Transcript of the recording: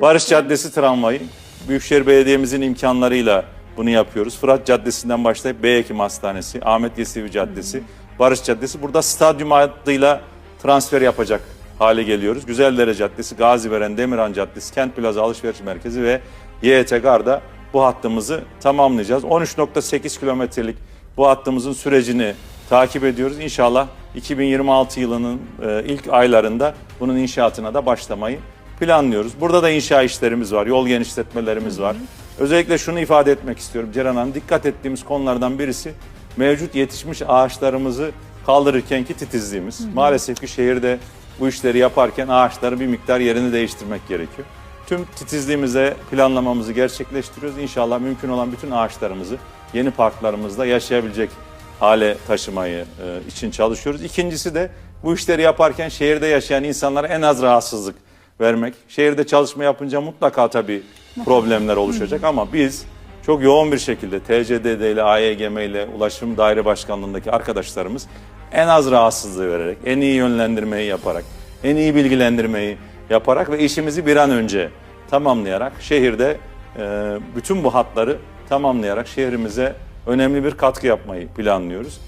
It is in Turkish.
Barış Caddesi tramvayı Büyükşehir Belediye'mizin imkanlarıyla bunu yapıyoruz. Fırat Caddesi'nden başlayıp Beyhekim Hastanesi, Ahmet Yesevi Caddesi, Barış Caddesi. Burada stadyum adıyla transfer yapacak hale geliyoruz. Güzeldere Caddesi, Gaziveren, Demirhan Caddesi, Kent Plaza Alışveriş Merkezi ve YT Gar'da bu hattımızı tamamlayacağız. 13.8 kilometrelik bu hattımızın sürecini takip ediyoruz. İnşallah 2026 yılının e, ilk aylarında bunun inşaatına da başlamayı planlıyoruz. Burada da inşa işlerimiz var, yol genişletmelerimiz var. Özellikle şunu ifade etmek istiyorum Ceren Hanım. Dikkat ettiğimiz konulardan birisi mevcut yetişmiş ağaçlarımızı kaldırırkenki titizliğimiz. Maalesef ki şehirde bu işleri yaparken ağaçların bir miktar yerini değiştirmek gerekiyor. Tüm titizliğimize planlamamızı gerçekleştiriyoruz. İnşallah mümkün olan bütün ağaçlarımızı yeni parklarımızda yaşayabilecek hale taşımayı e, için çalışıyoruz. İkincisi de bu işleri yaparken şehirde yaşayan insanlara en az rahatsızlık vermek. Şehirde çalışma yapınca mutlaka tabii problemler oluşacak ama biz çok yoğun bir şekilde TCDD ile AYGM ile Ulaşım Daire Başkanlığındaki arkadaşlarımız en az rahatsızlığı vererek, en iyi yönlendirmeyi yaparak, en iyi bilgilendirmeyi yaparak ve işimizi bir an önce tamamlayarak şehirde e, bütün bu hatları tamamlayarak şehrimize önemli bir katkı yapmayı planlıyoruz.